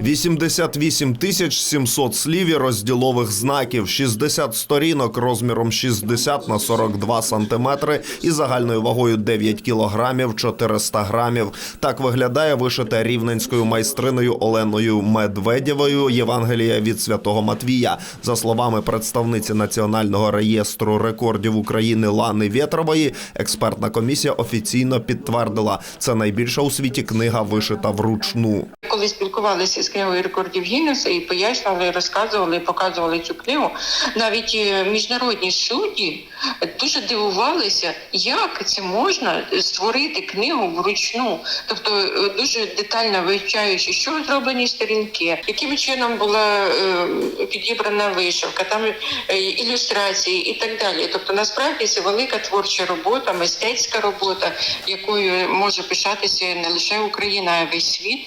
88 тисяч 700 слів і розділових знаків, 60 сторінок розміром 60 на 42 сантиметри і загальною вагою 9 кілограмів 400 грамів. Так виглядає вишите рівненською майстриною Оленою Медведєвою Євангелія від святого Матвія. За словами представниці Національного реєстру рекордів України Лани Вєтрової, експертна комісія офіційно підтвердила, це найбільша у світі книга вишита вручну. Коли спілкувалися з книгою рекордів Гіннеса і пояснювали, розказували, показували цю книгу, навіть е, міжнародні судді дуже дивувалися, як це можна створити книгу вручну, тобто е, дуже детально вивчаючи, що зроблені сторінки, яким чином була е, підібрана вишивка, там ілюстрації і так далі. Тобто, насправді це велика творча робота, мистецька робота, якою може пишатися не лише Україна, а й весь світ.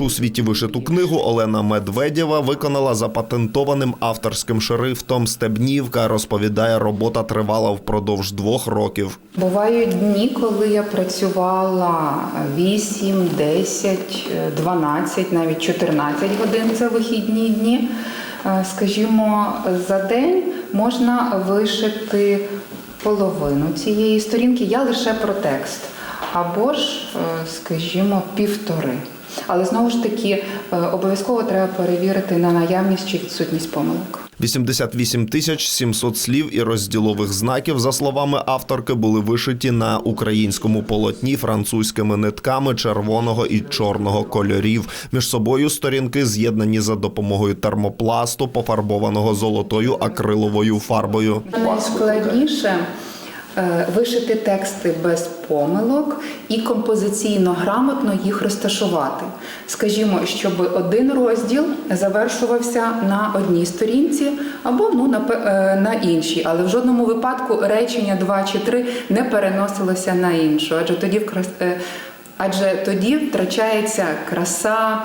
Найбільшу у світі вишиту книгу Олена Медведєва виконала за патентованим авторським шрифтом Стебнівка. Розповідає, робота тривала впродовж двох років. Бувають дні, коли я працювала 8, 10, 12, навіть 14 годин це вихідні дні. Е, Скажімо, за день можна вишити половину цієї сторінки. Я лише про текст, або ж, е, скажімо, півтори. Але знову ж таки е, обов'язково треба перевірити на наявність чи відсутність помилок. 88 тисяч 700 слів і розділових знаків, за словами авторки, були вишиті на українському полотні французькими нитками червоного і чорного кольорів. Між собою сторінки з'єднані за допомогою термопласту, пофарбованого золотою акриловою фарбою. Найскладніше вишити тексти без помилок і композиційно грамотно їх розташувати. Скажімо, щоб один розділ завершувався на одній сторінці або ну, на, е, на іншій, але в жодному випадку речення два чи три не переносилося на іншу, адже тоді вкрас... е, адже тоді втрачається краса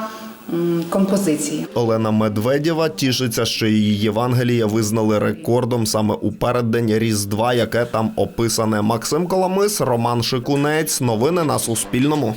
композиції. Олена Медведєва тішиться, що її Євангелія визнали рекордом саме у переддень Різдва, яке там описане. Максим Коломис, Роман Шикунець. Новини на Суспільному.